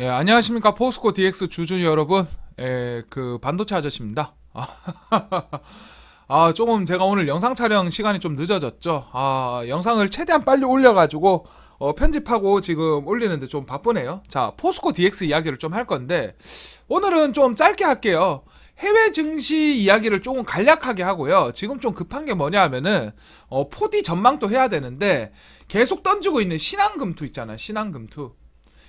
예, 안녕하십니까 포스코 DX 주주 여러분. 예, 그 반도체 아저씨입니다. 아, 조금 제가 오늘 영상 촬영 시간이 좀 늦어졌죠. 아, 영상을 최대한 빨리 올려가지고 어, 편집하고 지금 올리는데 좀 바쁘네요. 자, 포스코 DX 이야기를 좀 할 건데 오늘은 좀 짧게 할게요. 해외 증시 이야기를 조금 간략하게 하고요. 지금 좀 급한 게 뭐냐 하면은 어, 4D 전망도 해야 되는데 계속 던지고 있는 신한금투 있잖아요. 신한금투.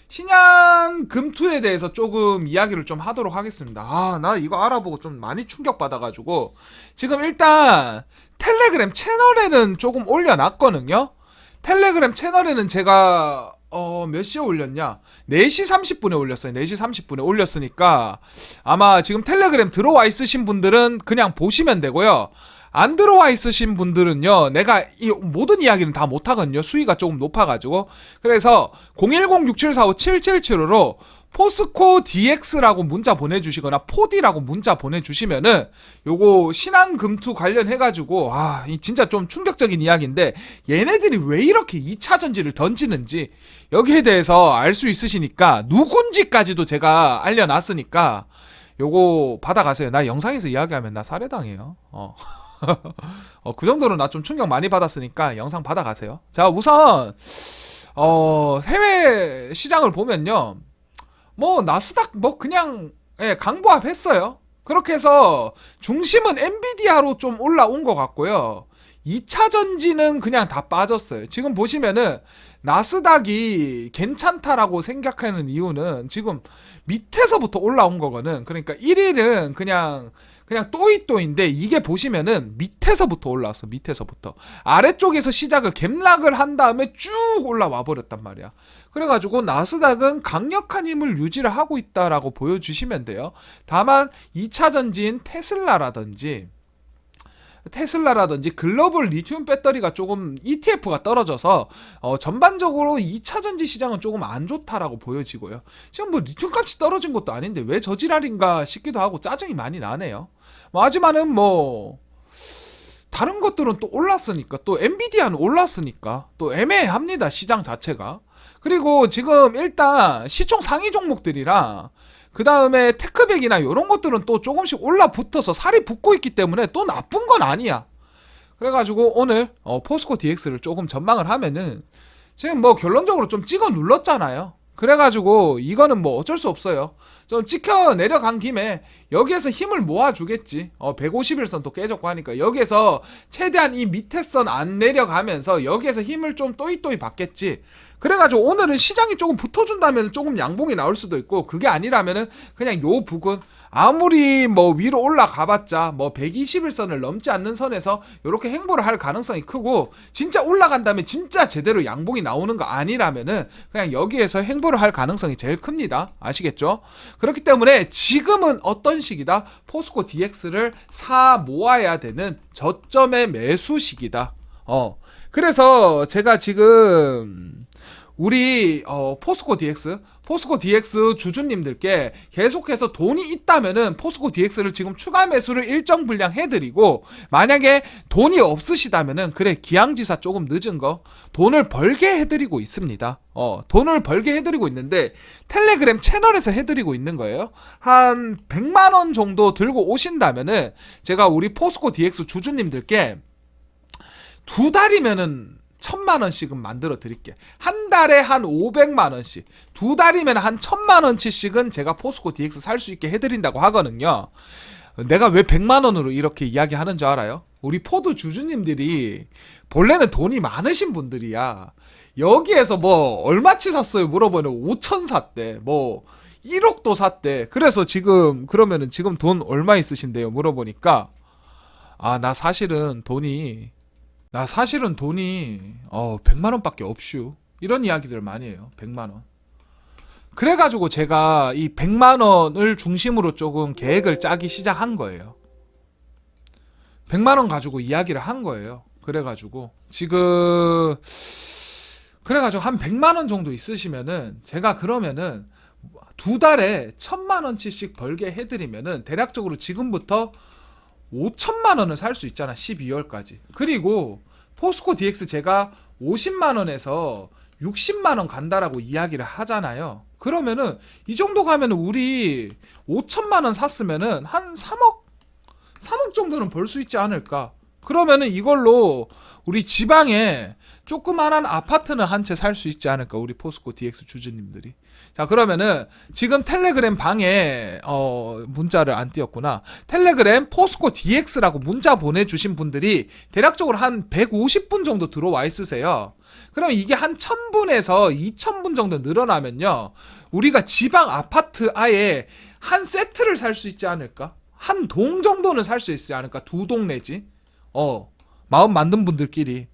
신양 금투에 대해서 조금 이야기를 좀 하도록 하겠습니다. 아, 나 이거 알아보고 좀 많이 충격받아가지고. 지금 일단, 텔레그램 채널에는 조금 올려놨거든요? 텔레그램 채널에는 제가, 어, 몇 시에 올렸냐? 4시 30분에 올렸어요. 4시 30분에 올렸으니까, 아마 지금 텔레그램 들어와 있으신 분들은 그냥 보시면 되고요. 안 들어와 있으신 분들은요, 내가 이 모든 이야기는 다 못하거든요. 수위가 조금 높아가지고. 그래서 010-6745-7775로 포스코 DX라고 문자 보내주시거나 포디라고 문자 보내주시면은 요거 신한 금투 관련해가지고 아, 이 진짜 좀 충격적인 이야기인데 얘네들이 왜 이렇게 2차 전지를 던지는지 여기에 대해서 알 수 있으시니까 누군지까지도 제가 알려놨으니까 요거 받아가세요. 나 영상에서 이야기하면 나 살해당해요. 어. 어, 그 정도로 나좀 충격 많이 받았으니까 영상 받아가세요. 자, 우선, 어, 해외 시장을 보면요. 뭐, 나스닥, 뭐, 그냥, 예, 강보합 했어요. 그렇게 해서, 중심은 엔비디아로 좀 올라온 것 같고요. 2차 전지는 그냥 다 빠졌어요. 지금 보시면은, 나스닥이 괜찮다라고 생각하는 이유는 지금 밑에서부터 올라온 거거든. 그러니까 1일은 그냥 그냥 또이또인데 이게 보시면은 밑에서부터 올라왔어. 밑에서부터 아래쪽에서 시작을 갭락을 한 다음에 쭉 올라와 버렸단 말이야. 그래가지고 나스닥은 강력한 힘을 유지를 하고 있다라고 보여주시면 돼요. 다만 2차 전지인 테슬라라든지 테슬라라든지 글로벌 리튬 배터리가 조금 ETF가 떨어져서 어, 전반적으로 2차 전지 시장은 조금 안 좋다라고 보여지고요. 지금 뭐 리튬 값이 떨어진 것도 아닌데 왜 저지랄인가 싶기도 하고 짜증이 많이 나네요. 뭐 하지만은 뭐 다른 것들은 또 올랐으니까 또 엔비디아는 올랐으니까 또 애매합니다 시장 자체가. 그리고 지금 일단 시총 상위 종목들이랑 그 다음에 테크백이나 이런 것들은 또 조금씩 올라붙어서 살이 붙고 있기 때문에 또 나쁜 건 아니야. 그래가지고 오늘 어, 포스코 DX를 조금 전망을 하면은 지금 뭐 결론적으로 좀 찍어 눌렀잖아요. 그래가지고 이거는 뭐 어쩔 수 없어요. 좀 찍혀 내려간 김에 여기에서 힘을 모아주겠지. 어, 151선 또 깨졌고 하니까 여기에서 최대한 이 밑에 선 안 내려가면서 여기에서 힘을 좀 또이또이 받겠지. 그래가지고 오늘은 시장이 조금 붙어준다면 조금 양봉이 나올 수도 있고 그게 아니라면은 그냥 요 부근 아무리 뭐 위로 올라가봤자 뭐 121선을 넘지 않는 선에서 이렇게 행보를 할 가능성이 크고 진짜 올라간다면 진짜 제대로 양봉이 나오는 거 아니라면은 그냥 여기에서 행보를 할 가능성이 제일 큽니다. 아시겠죠? 그렇기 때문에 지금은 어떤 시기다? 포스코 DX를 사 모아야 되는 저점의 매수 시기다. 어. 그래서 제가 지금 우리 어, 포스코 DX, 포스코 DX 주주님들께 계속해서 돈이 있다면은 포스코 DX를 지금 추가 매수를 일정 분량 해드리고 만약에 돈이 없으시다면은 그래 기양지사 조금 늦은 거 돈을 벌게 해드리고 있습니다. 어 돈을 벌게 해드리고 있는데 텔레그램 채널에서 해드리고 있는 거예요. 한 100만 원 정도 들고 오신다면은 제가 우리 포스코 DX 주주님들께 두 달이면은 천만 원씩은 만들어 드릴게. 한 달에 한 500만 원씩. 두 달이면 한 천만 원치씩은 제가 포스코 DX 살 수 있게 해드린다고 하거든요. 내가 왜 100만 원으로 이렇게 이야기하는 줄 알아요? 우리 포드 주주님들이 본래는 돈이 많으신 분들이야. 여기에서 뭐 얼마치 샀어요? 물어보면 5천 샀대. 뭐 1억도 샀대. 그래서 지금 그러면은 지금 돈 얼마 있으신데요? 물어보니까 아 나 사실은 돈이 나 사실은 돈이 어 100만 원밖에 없슈. 이런 이야기들을 많이 해요. 100만 원. 그래 가지고 제가 이 100만 원을 중심으로 조금 계획을 짜기 시작한 거예요. 100만 원 가지고 이야기를 한 거예요. 그래 가지고 지금 그래 가지고 한 100만 원 정도 있으시면은 제가 그러면은 두 달에 천만 원치씩 벌게 해드리면은 대략적으로 지금부터 5천만 원을 살 수 있잖아 12월까지 그리고 포스코 DX 제가 50만 원에서 60만 원 간다라고 이야기를 하잖아요 그러면은 이 정도 가면 은 우리 5천만 원 샀으면은 한 3억 3억 정도는 벌 수 있지 않을까? 그러면은 이걸로 우리 지방에 조그만한 아파트는 한 채 살 수 있지 않을까? 우리 포스코 DX 주주님들이. 자, 그러면은 지금 텔레그램 방에 어 문자를 안 띄웠구나. 텔레그램 포스코 DX라고 문자 보내 주신 분들이 대략적으로 한 150분 정도 들어와 있으세요. 그럼 이게 한 1000분에서 2000분 정도 늘어나면요. 우리가 지방 아파트 아예 한 세트를 살 수 있지 않을까? 한 동 정도는 살 수 있지 않을까? 두 동 내지. 어. 마음 만든 분들끼리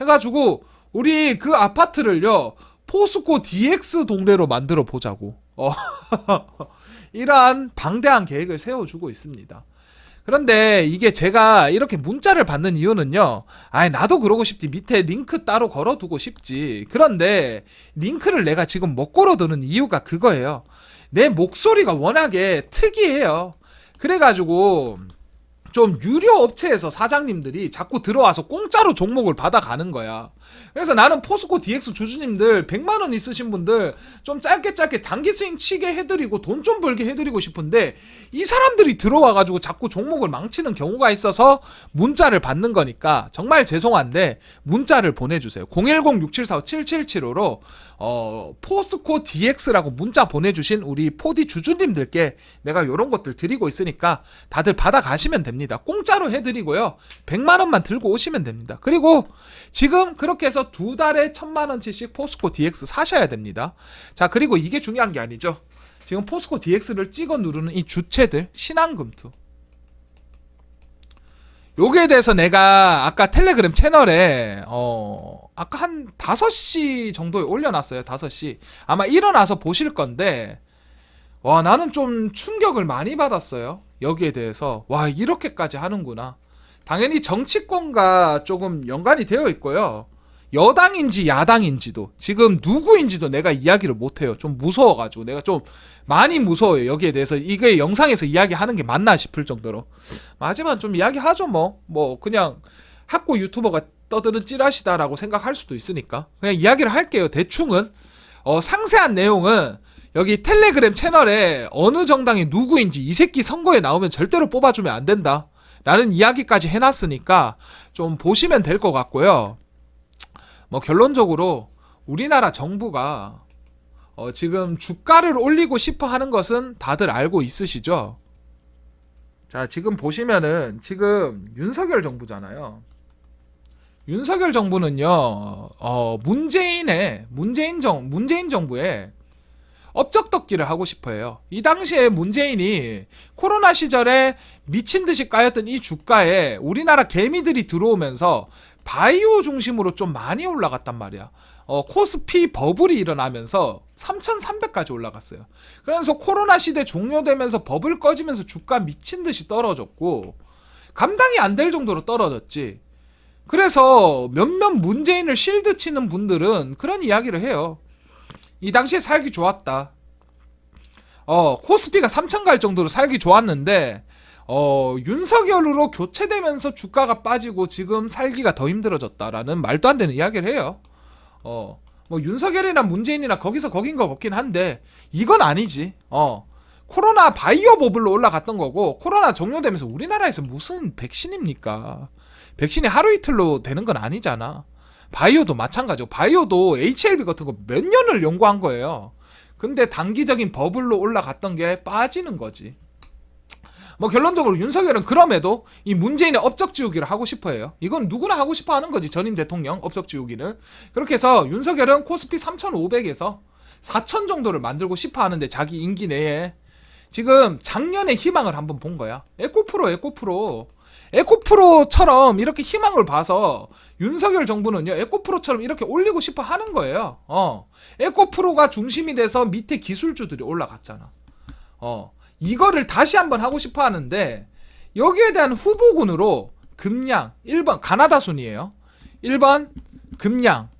해 가지고 우리 그 아파트를요. 포스코 DX 동네로 만들어 보자고. 어. 이러한 방대한 계획을 세워 주고 있습니다. 그런데 이게 제가 이렇게 문자를 받는 이유는요. 아이, 나도 그러고 싶지. 밑에 링크 따로 걸어두고 싶지. 그런데 링크를 내가 지금 못 걸어두는 이유가 그거예요. 내 목소리가 워낙에 특이해요. 그래가지고 좀 유료 업체에서 사장님들이 자꾸 들어와서 공짜로 종목을 받아가는 거야. 그래서 나는 포스코 DX 주주님들 100만 원 있으신 분들 좀 짧게 짧게 단기 스윙 치게 해드리고 돈 좀 벌게 해드리고 싶은데 이 사람들이 들어와가지고 자꾸 종목을 망치는 경우가 있어서 문자를 받는 거니까 정말 죄송한데 문자를 보내주세요. 010-6745-7775로 어, 포스코 DX라고 문자 보내주신 우리 포디 주주님들께 내가 이런 것들 드리고 있으니까 다들 받아가시면 됩니다. 공짜로 해드리고요. 100만 원만 들고 오시면 됩니다. 그리고 지금 그렇게 해서 두 달에 천만 원치씩 포스코 DX 사셔야 됩니다. 자 그리고 이게 중요한 게 아니죠. 지금 포스코 DX를 찍어 누르는 이 주체들 신한금투 요기에 대해서 내가 아까 텔레그램 채널에 어 아까 한 5시 정도에 올려놨어요 5시. 아마 일어나서 보실 건데 와 나는 좀 충격을 많이 받았어요 여기에 대해서. 와 이렇게까지 하는구나. 당연히 정치권과 조금 연관이 되어 있고요 여당인지 야당인지도 지금 누구인지도 내가 이야기를 못해요. 좀 무서워가지고. 내가 좀 많이 무서워요 여기에 대해서. 이게 영상에서 이야기하는 게 맞나 싶을 정도로. 하지만 좀 이야기하죠 뭐. 뭐 그냥 학고 유튜버가 떠드는 찌라시다라고 생각할 수도 있으니까. 그냥 이야기를 할게요 대충은. 어 상세한 내용은 여기 텔레그램 채널에 어느 정당이 누구인지 이 새끼 선거에 나오면 절대로 뽑아주면 안 된다. 라는 이야기까지 해놨으니까 좀 보시면 될 것 같고요 뭐 결론적으로 우리나라 정부가 어 지금 주가를 올리고 싶어 하는 것은 다들 알고 있으시죠? 자, 지금 보시면은 지금 윤석열 정부잖아요. 윤석열 정부는요, 어, 문재인의, 문재인 정, 문재인 정부의 업적덮기를 하고 싶어 해요. 이 당시에 문재인이 코로나 시절에 미친 듯이 까였던 이 주가에 우리나라 개미들이 들어오면서 바이오 중심으로 좀 많이 올라갔단 말이야. 어, 코스피 버블이 일어나면서 3,300까지 올라갔어요. 그래서 코로나 시대 종료되면서 버블 꺼지면서 주가 미친 듯이 떨어졌고 감당이 안 될 정도로 떨어졌지. 그래서 몇몇 문재인을 실드 치는 분들은 그런 이야기를 해요. 이 당시에 살기 좋았다. 어, 코스피가 3천 갈 정도로 살기 좋았는데 어, 윤석열으로 교체되면서 주가가 빠지고 지금 살기가 더 힘들어졌다라는 말도 안 되는 이야기를 해요. 어, 뭐 윤석열이나 문재인이나 거기서 거긴 거 같긴 한데 이건 아니지. 어. 코로나 바이오 버블로 올라갔던 거고 코로나 종료되면서 우리나라에서 무슨 백신입니까? 백신이 하루 이틀로 되는 건 아니잖아. 바이오도 마찬가지고 바이오도 HLB 같은 거 몇 년을 연구한 거예요. 근데 단기적인 버블로 올라갔던 게 빠지는 거지. 뭐 결론적으로 윤석열은 그럼에도 이 문재인의 업적 지우기를 하고 싶어 해요. 이건 누구나 하고 싶어 하는 거지. 전임 대통령 업적 지우기를. 그렇게 해서 윤석열은 코스피 3,500에서 4,000 정도를 만들고 싶어 하는데 자기 임기 내에 지금 작년에 희망을 한번 본 거야. 에코프로, 에코프로. 에코프로처럼 이렇게 희망을 봐서 윤석열 정부는요, 에코프로처럼 이렇게 올리고 싶어 하는 거예요. 어. 에코프로가 중심이 돼서 밑에 기술주들이 올라갔잖아. 어. 이거를 다시 한번 하고 싶어 하는데, 여기에 대한 후보군으로 금양, 1번, 가나다 순이에요. 1번, 금양.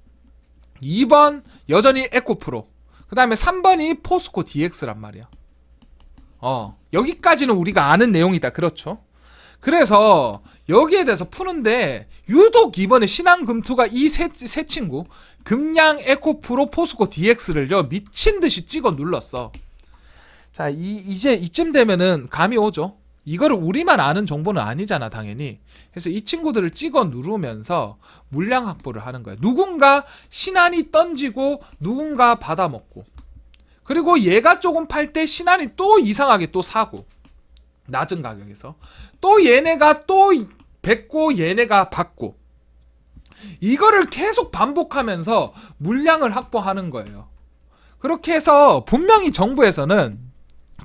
2번, 여전히 에코프로. 그 다음에 3번이 포스코 DX란 말이야. 어, 여기까지는 우리가 아는 내용이다. 그렇죠? 그래서 여기에 대해서 푸는데 유독 이번에 신한금투가 이세 세 친구 금양 에코프로 포스코 DX를요 미친 듯이 찍어 눌렀어. 자, 이, 이제 이쯤 되면은 감이 오죠. 이거를 우리만 아는 정보는 아니잖아, 당연히. 그래서 이 친구들을 찍어 누르면서 물량 확보를 하는 거야. 누군가 신한이 던지고 누군가 받아먹고. 그리고 얘가 조금 팔 때 신한이 또 이상하게 또 사고. 낮은 가격에서. 또 얘네가 또 뱉고 얘네가 받고. 이거를 계속 반복하면서 물량을 확보하는 거예요. 그렇게 해서 분명히 정부에서는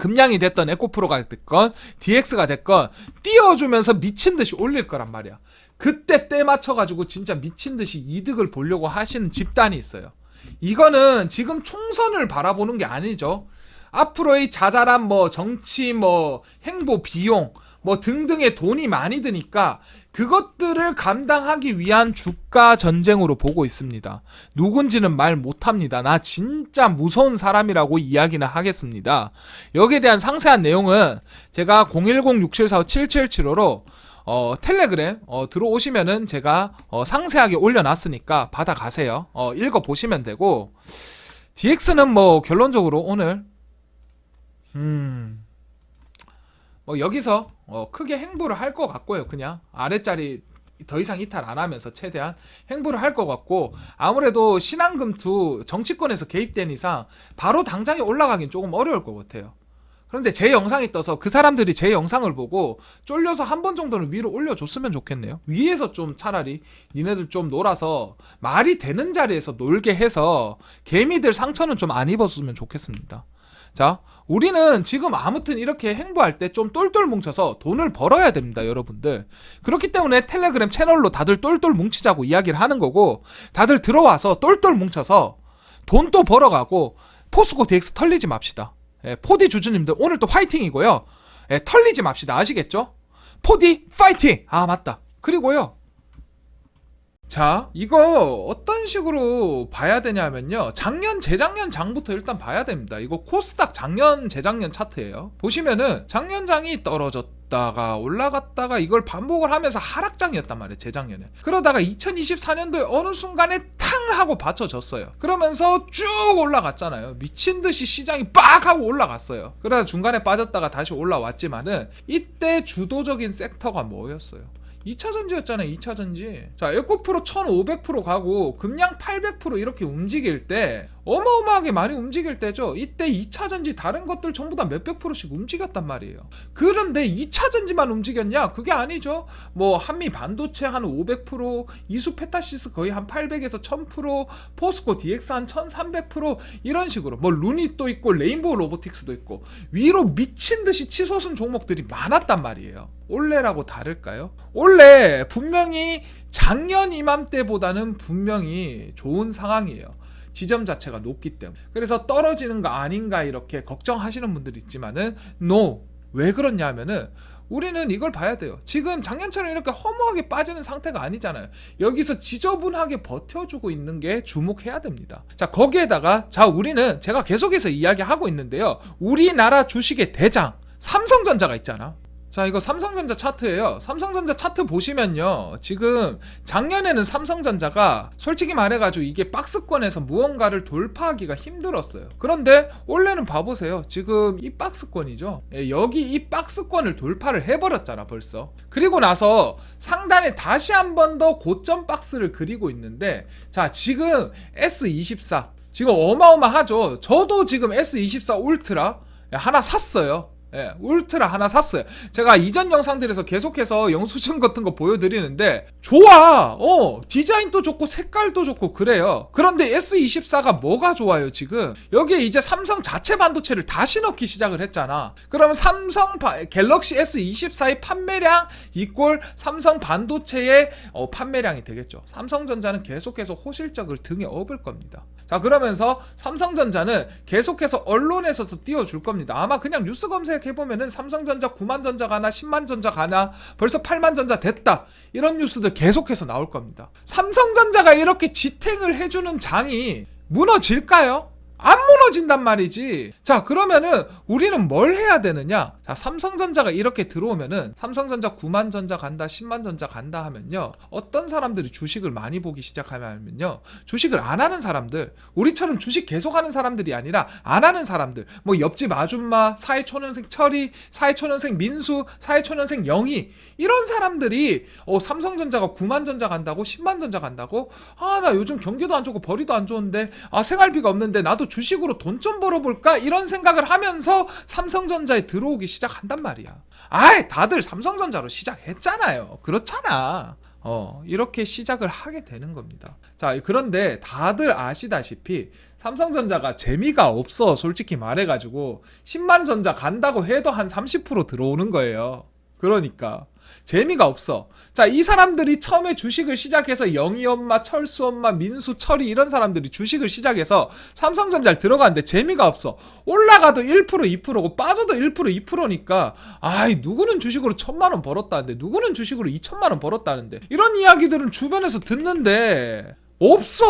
금량이 됐던 에코프로가 됐건 DX가 됐건 띄워주면서 미친 듯이 올릴 거란 말이야. 그때 때 맞춰가지고 진짜 미친 듯이 이득을 보려고 하시는 집단이 있어요. 이거는 지금 총선을 바라보는 게 아니죠. 앞으로의 자잘한 뭐 정치 뭐 행보 비용 뭐 등등의 돈이 많이 드니까 그것들을 감당하기 위한 주가 전쟁으로 보고 있습니다. 누군지는 말 못합니다. 나 진짜 무서운 사람이라고 이야기는 하겠습니다. 여기에 대한 상세한 내용은 제가 010-6745-7775로 어, 텔레그램 어, 들어오시면은 제가 어, 상세하게 올려놨으니까 받아가세요. 어, 읽어보시면 되고 DX는 뭐 결론적으로 오늘 음, 뭐 여기서 어, 크게 행보를 할 것 같고요. 그냥 아래자리 더 이상 이탈 안 하면서 최대한 행보를 할 것 같고 아무래도 신한금투 정치권에서 개입된 이상 바로 당장에 올라가긴 조금 어려울 것 같아요. 그런데 제 영상이 떠서 그 사람들이 제 영상을 보고 쫄려서 한 번 정도는 위로 올려줬으면 좋겠네요. 위에서 좀 차라리 니네들 좀 놀아서 말이 되는 자리에서 놀게 해서 개미들 상처는 좀 안 입었으면 좋겠습니다. 자, 우리는 지금 아무튼 이렇게 행보할 때 좀 똘똘 뭉쳐서 돈을 벌어야 됩니다, 여러분들. 그렇기 때문에 텔레그램 채널로 다들 똘똘 뭉치자고 이야기를 하는 거고, 다들 들어와서 똘똘 뭉쳐서 돈도 벌어가고, 포스코 DX 털리지 맙시다. 예, 포디 주주님들 오늘 또 화이팅이고요. 예, 털리지 맙시다. 아시겠죠? 포디 파이팅! 아, 맞다. 그리고요. 자, 이거 어떤 식으로 봐야 되냐면요. 작년, 재작년 장부터 일단 봐야 됩니다. 이거 코스닥 작년, 재작년 차트예요. 보시면은 작년 장이 떨어졌 다가 올라갔다가 이걸 반복을 하면서 하락장이었단 말이에요. 재작년에. 그러다가 2024년도에 어느 순간에 탕 하고 받쳐졌어요. 그러면서 쭉 올라갔잖아요. 미친 듯이 시장이 빡 하고 올라갔어요. 그러다 중간에 빠졌다가 다시 올라왔지만은 이때 주도적인 섹터가 뭐였어요? 2차 전지였잖아요. 2차 전지. 자, 에코프로 1500% 가고 금량 800% 이렇게 움직일 때 어마어마하게 많이 움직일 때죠. 이때 2차 전지 다른 것들 전부 다 몇백 프로씩 움직였단 말이에요. 그런데 2차 전지만 움직였냐? 그게 아니죠. 뭐 한미 반도체 한 500%, 이수 페타시스 거의 한 800에서 1000%, 포스코 DX 한 1300% 이런 식으로 뭐 루닛 도 있고 레인보우 로보틱스도 있고 위로 미친 듯이 치솟은 종목들이 많았단 말이에요. 올해라고 다를까요? 올해 분명히 작년 이맘때보다는 분명히 좋은 상황이에요. 지점 자체가 높기 때문에. 그래서 떨어지는 거 아닌가 이렇게 걱정하시는 분들 있지만은 no. 왜 그렇냐 하면은 우리는 이걸 봐야 돼요. 지금 작년처럼 이렇게 허무하게 빠지는 상태가 아니잖아요. 여기서 지저분하게 버텨주고 있는 게 주목해야 됩니다. 자, 거기에다가, 자, 우리는 제가 계속해서 이야기하고 있는데요. 우리나라 주식의 대장, 삼성전자가 있잖아. 자, 이거 삼성전자 차트예요. 삼성전자 차트 보시면요. 지금 작년에는 삼성전자가 솔직히 말해가지고 이게 박스권에서 무언가를 돌파하기가 힘들었어요. 그런데 올해는 봐보세요. 지금 이 박스권이죠. 예, 여기 이 박스권을 돌파를 해버렸잖아, 벌써. 그리고 나서 상단에 다시 한 번 더 고점 박스를 그리고 있는데, 자, 지금 S24. 지금 어마어마하죠. 저도 지금 S24 울트라 하나 샀어요. 예, 울트라 하나 샀어요. 제가 이전 영상들에서 계속해서 영수증 같은 거 보여드리는데 좋아. 어, 디자인도 좋고 색깔도 좋고 그래요. 그런데 S24가 뭐가 좋아요 지금? 여기에 이제 삼성 자체 반도체를 다시 넣기 시작을 했잖아. 그러면 삼성 바, 갤럭시 S24의 판매량 이꼴 삼성 반도체의 어, 판매량이 되겠죠. 삼성전자는 계속해서 호실적을 등에 업을 겁니다. 자 그러면서 삼성전자는 계속해서 언론에서도 띄워줄 겁니다. 아마 그냥 뉴스 검색해보면은 삼성전자 9만 전자 가나 10만 전자 가나 벌써 8만 전자 됐다 이런 뉴스들 계속해서 나올 겁니다. 삼성전자가 이렇게 지탱을 해주는 장이 무너질까요? 안 무너진단 말이지. 자, 그러면은 우리는 뭘 해야 되느냐? 자, 삼성전자가 이렇게 들어오면은 삼성전자 9만 전자 간다, 10만 전자 간다 하면요. 어떤 사람들이 주식을 많이 보기 시작하면요. 주식을 안 하는 사람들, 우리처럼 주식 계속 하는 사람들이 아니라 안 하는 사람들, 뭐 옆집 아줌마, 사회초년생 철이, 사회초년생 민수, 사회초년생 영희, 이런 사람들이 어, 삼성전자가 9만 전자 간다고, 10만 전자 간다고? 아, 나 요즘 경기도 안 좋고 벌이도 안 좋은데, 아, 생활비가 없는데 나도 주식으로 돈 좀 벌어볼까? 이런 생각을 하면서 삼성전자에 들어오기 시작한단 말이야. 아이, 다들 삼성전자로 시작했잖아요. 그렇잖아. 어, 이렇게 시작을 하게 되는 겁니다. 자, 그런데 다들 아시다시피 삼성전자가 재미가 없어. 솔직히 말해가지고 10만 전자 간다고 해도 한 30% 들어오는 거예요. 그러니까. 재미가 없어. 자, 이 사람들이 처음에 주식을 시작해서 영희 엄마, 철수 엄마, 민수, 철이 이런 사람들이 주식을 시작해서 삼성전자를 들어가는데 재미가 없어. 올라가도 1%, 2%고 빠져도 1%, 2%니까 아이, 누구는 주식으로 천만 원 벌었다는데 누구는 주식으로 2천만 원 벌었다는데 이런 이야기들은 주변에서 듣는데 없어.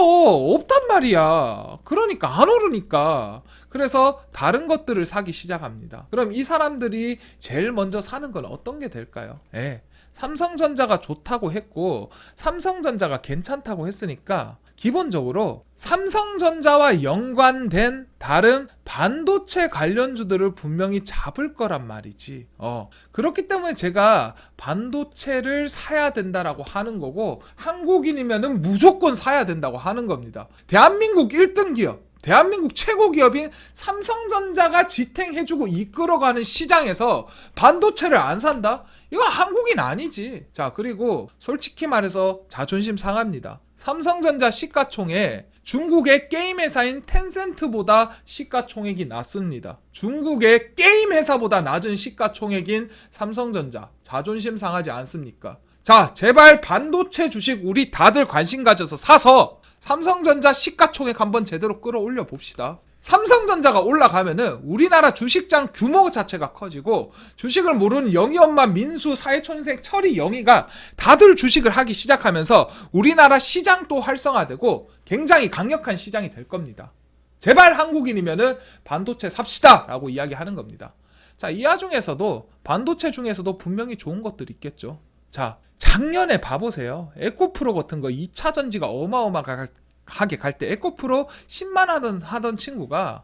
없단 말이야. 그러니까 안 오르니까. 그래서 다른 것들을 사기 시작합니다. 그럼 이 사람들이 제일 먼저 사는 건 어떤 게 될까요? 예. 삼성전자가 좋다고 했고 삼성전자가 괜찮다고 했으니까 기본적으로 삼성전자와 연관된 다른 반도체 관련주들을 분명히 잡을 거란 말이지. 어. 그렇기 때문에 제가 반도체를 사야 된다라고 하는 거고 한국인이면은 무조건 사야 된다고 하는 겁니다. 대한민국 1등 기업 대한민국 최고 기업인 삼성전자가 지탱해주고 이끌어가는 시장에서 반도체를 안 산다? 이거 한국인 아니지. 자, 그리고 솔직히 말해서 자존심 상합니다. 삼성전자 시가총액 중국의 게임 회사인 텐센트보다 시가총액이 낮습니다. 중국의 게임 회사보다 낮은 시가총액인 삼성전자 자존심 상하지 않습니까? 자, 제발 반도체 주식 우리 다들 관심 가져서 사서 삼성전자 시가총액 한번 제대로 끌어올려 봅시다. 삼성전자가 올라가면은 우리나라 주식장 규모 자체가 커지고 주식을 모르는 영희 엄마 민수 사회촌생 철이 영희가 다들 주식을 하기 시작하면서 우리나라 시장도 활성화되고 굉장히 강력한 시장이 될 겁니다. 제발 한국인이면은 반도체 삽시다 라고 이야기하는 겁니다. 자, 이 와중에서도 반도체 중에서도 분명히 좋은 것들이 있겠죠. 자, 작년에 봐보세요. 에코프로 같은 거 2차 전지가 어마어마하게 갈 때 에코프로 10만 하던 하던 친구가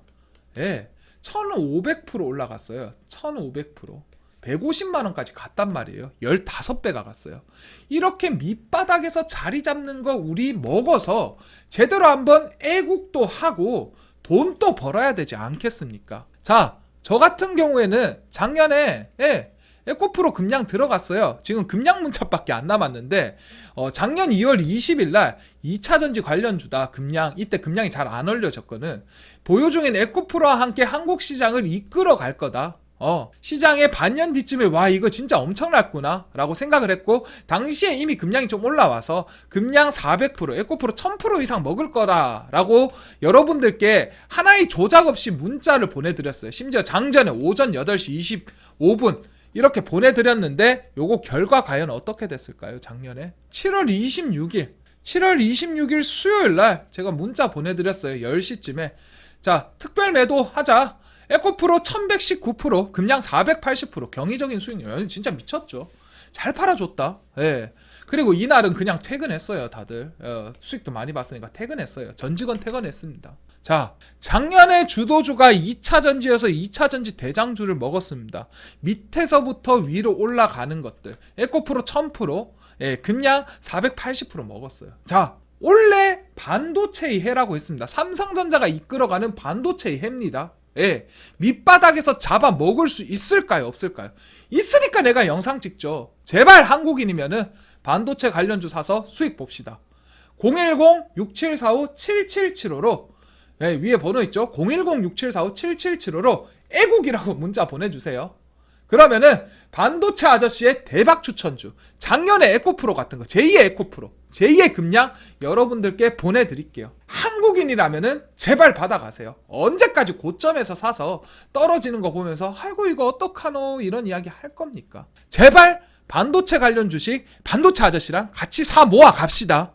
예, 1,500% 올라갔어요. 1,500%. 150만 원까지 갔단 말이에요. 15배가 갔어요. 이렇게 밑바닥에서 자리 잡는 거 우리 먹어서 제대로 한번 애국도 하고 돈도 벌어야 되지 않겠습니까? 자, 저 같은 경우에는 작년에 예, 에 코프로 금량 들어갔어요. 지금 금량 문자밖에 안 남았는데 어, 작년 2월 20일 날 2차 전지 관련주다 금량 이때 금량이 잘 안 올려졌거든. 보유 중인 에코프로와 함께 한국 시장을 이끌어 갈 거다. 어, 시장의 반년 뒤쯤에 와 이거 진짜 엄청났구나 라고 생각을 했고 당시에 이미 금량이 좀 올라와서 금량 400% 에코프로 1000% 이상 먹을 거다 라고 여러분들께 하나의 조작 없이 문자를 보내드렸어요 심지어 장전에 오전 8시 25분 이렇게 보내드렸는데 요거 결과 과연 어떻게 됐을까요? 작년에? 7월 26일. 7월 26일 수요일 날 제가 문자 보내드렸어요 10시쯤에. 자 특별 매도 하자. 에코프로 1119% 금량 480% 경이적인 수익률. 진짜 미쳤죠? 잘 팔아줬다. 예. 그리고 이날은 그냥 퇴근했어요 다들. 어, 수익도 많이 봤으니까 퇴근했어요. 전 직원 퇴근했습니다 자 작년에 주도주가 2차 전지에서 2차 전지 대장주를 먹었습니다 밑에서부터 위로 올라가는 것들 에코프로 1000% 예, 금량 480% 먹었어요 자 원래 반도체의 해라고 했습니다 삼성전자가 이끌어가는 반도체의 해입니다 예, 밑바닥에서 잡아 먹을 수 있을까요? 없을까요? 있으니까 내가 영상 찍죠. 제발 한국인이면은 반도체 관련주 사서 수익 봅시다. 010-6745-7775로 예, 위에 번호 있죠? 010-6745-7775로 애국이라고 문자 보내주세요. 그러면은 반도체 아저씨의 대박 추천주 작년에 에코프로 같은 거 제2의 에코프로 제2의 금량 여러분들께 보내드릴게요. 한국인이라면은 제발 받아가세요. 언제까지 고점에서 사서 떨어지는 거 보면서 아이고 이거 어떡하노? 이런 이야기 할 겁니까? 제발 반도체 관련 주식 반도체 아저씨랑 같이 사 모아 갑시다.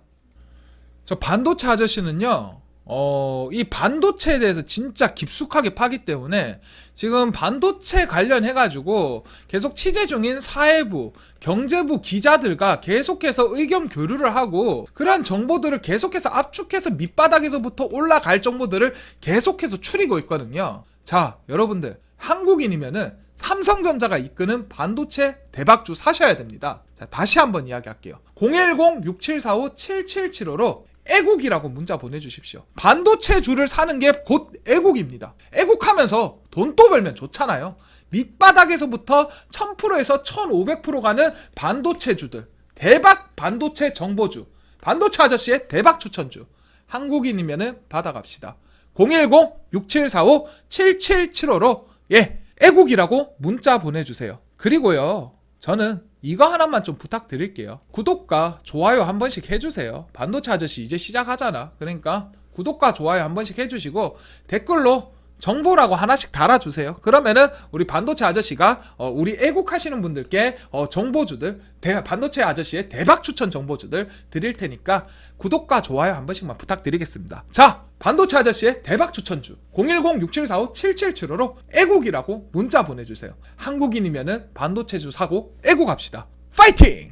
저 반도체 아저씨는요 어, 이 반도체에 대해서 진짜 깊숙하게 파기 때문에 지금 반도체 관련해가지고 계속 취재 중인 사회부, 경제부 기자들과 계속해서 의견 교류를 하고 그러한 정보들을 계속해서 압축해서 밑바닥에서부터 올라갈 정보들을 계속해서 추리고 있거든요. 자, 여러분들. 한국인이면은 삼성전자가 이끄는 반도체 대박주 사셔야 됩니다. 자, 다시 한번 이야기할게요. 010-6745-7775로 애국이라고 문자 보내주십시오. 반도체 주를 사는 게 곧 애국입니다. 애국하면서 돈 또 벌면 좋잖아요. 밑바닥에서부터 1000%에서 1500% 가는 반도체 주들. 대박 반도체 정보주. 반도체 아저씨의 대박 추천주. 한국인이면은 받아갑시다. 010-6745-7775로 예, 애국이라고 문자 보내주세요. 그리고요, 저는 이거 하나만 좀 부탁드릴게요. 구독과 좋아요 한 번씩 해주세요. 반도체 아저씨 이제 시작하잖아. 그러니까 구독과 좋아요 한 번씩 해주시고 댓글로 정보라고 하나씩 달아주세요. 그러면은 우리 반도체 아저씨가 어, 우리 애국하시는 분들께 어, 정보주들 대, 반도체 아저씨의 대박 추천 정보주들 드릴 테니까 구독과 좋아요 한 번씩만 부탁드리겠습니다. 자, 반도체 아저씨의 대박 추천주 010-6745-7775로 애국이라고 문자 보내주세요. 한국인이면은 반도체주 사고 애국합시다. 파이팅!